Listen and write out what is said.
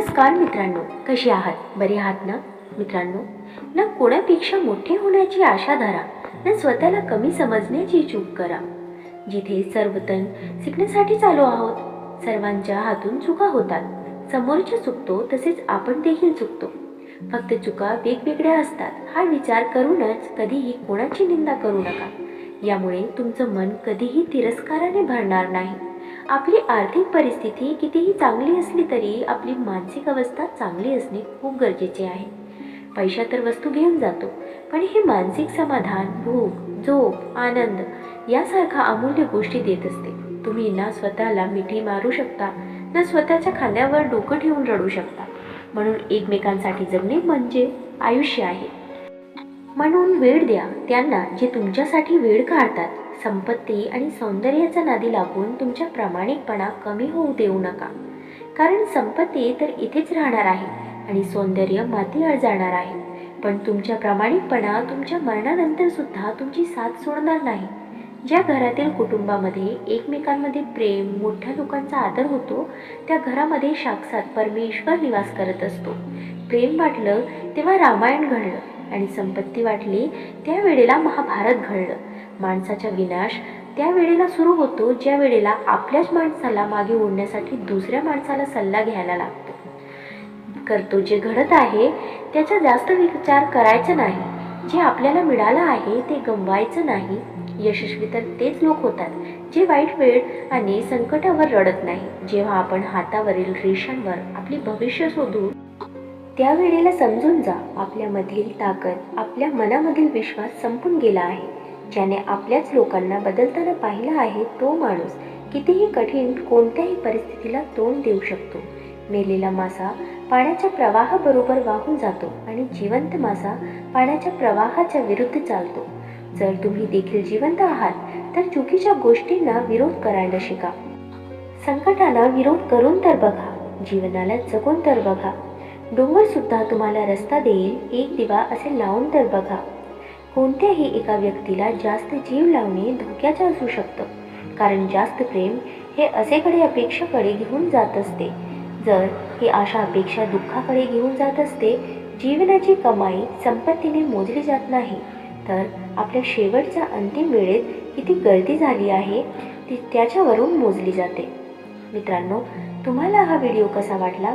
नमस्कार मित्रांनो कशी आहात? बरे आहात ना? मित्रांनो ना कोणापेक्षा मोठे होण्याची आशा धरा ना स्वतःला कमी समजण्याची चूक करा. जिथे सर्वतन शिकण्यासाठी चालू आहोत सर्वांच्या हातून चुका होतात. समोरच्या चुकतो तसेच आपण देखील चुकतो. फक्त चुका वेगवेगळ्या असतात हा विचार करूनच कधीही कोणाची निंदा करू नका. यामुळे तुमचं मन कधीही तिरस्काराने भरणार नाही. आपली आर्थिक परिस्थिती कितीही चांगली असली तरी आपली मानसिक अवस्था चांगली असणे खूप गरजेचे आहे. पैशा तर वस्तू घेऊन जातो पण हे मानसिक समाधान भूक झोप आनंद यासारखा अमूल्य गोष्टी देत असते. तुम्ही ना स्वतःला मिठी मारू शकता ना स्वतःच्या खांद्यावर डोकं ठेवून रडू शकता. म्हणून एकमेकांसाठी जगणे म्हणजे आयुष्य आहे. म्हणून वेळ द्या. त्यांना जे तुमच्यासाठी वेळ काढतात संपत्ती आणि सौंदर्याचा नादी लागून तुमच्या प्रामाणिकपणा कमी होऊ देऊ नका. कारण संपत्ती तर इथेच राहणार आहे आणि सौंदर्य मातीआड जाणार आहे. पण तुमच्या प्रामाणिकपणा तुमच्या मरणानंतर सुद्धा तुमची साथ सोडणार नाही. ज्या घरातील कुटुंबामध्ये एकमेकांमध्ये प्रेम मोठ्या लोकांचा आदर होतो त्या घरामध्ये साक्षात परमेश्वर निवास करत असतो. प्रेम वाटलं तेव्हा रामायण घडलं. आणि संपत्ती वाटली त्यावेळेला महाभारत घडलं. माणसाचा विनाश त्या वेळेला सुरू होतो ज्या वेळेला आपल्याच माणसाला मागे ओढण्यासाठी दुसऱ्या माणसाला सल्ला घ्यायला लागतो. करतो जे घडत आहे त्याचा जास्त विचार करायचा नाही. जे आपल्याला मिळालं आहे ते गमवायचं नाही. यशस्वी तर तेच लोक होतात जे वाईट वेळ आणि संकटावर रडत नाही. जेव्हा आपण हातावरील रेषांवर आपले भविष्य शोधू त्यावेळेला समजून जा आपल्यामधील ताकद आपल्या मनामधील विश्वास संपून गेला आहे. ज्याने आपल्याच लोकांना बदलताना पाहिलं आहे तो माणूस कितीही कठीण कोणत्याही परिस्थितीला तोंड देऊ शकतो. मेलेला मासा पाण्याच्या प्रवाहाबरोबर वाहून जातो आणि जिवंत मासा पाण्याच्या प्रवाहाच्या विरुद्ध चालतो. जर तुम्ही देखील जिवंत आहात तर चुकीच्या गोष्टींना विरोध करायला शिका. संकटाला विरोध करून तर बघा जीवनाला जगून तर बघा. डोंगर सुद्धा तुम्हाला रस्ता देईल एक दिवा असे लावून तर बघा. कोणत्याही एका व्यक्तीला जास्त जीव लावणे धोक्याचे असू शकतं कारण जास्त प्रेम हे असेकडे अपेक्षेकडे घेऊन जात असते. जर ही आशा अपेक्षा दुःखाकडे घेऊन जात असते जीवनाची कमाई संपत्तीने मोजली जात नाही तर आपल्या शेवटच्या अंतिम वेळेत किती गर्दी झाली आहे ती त्याच्यावरून मोजली जाते. मित्रांनो तुम्हाला हा व्हिडिओ कसा वाटला?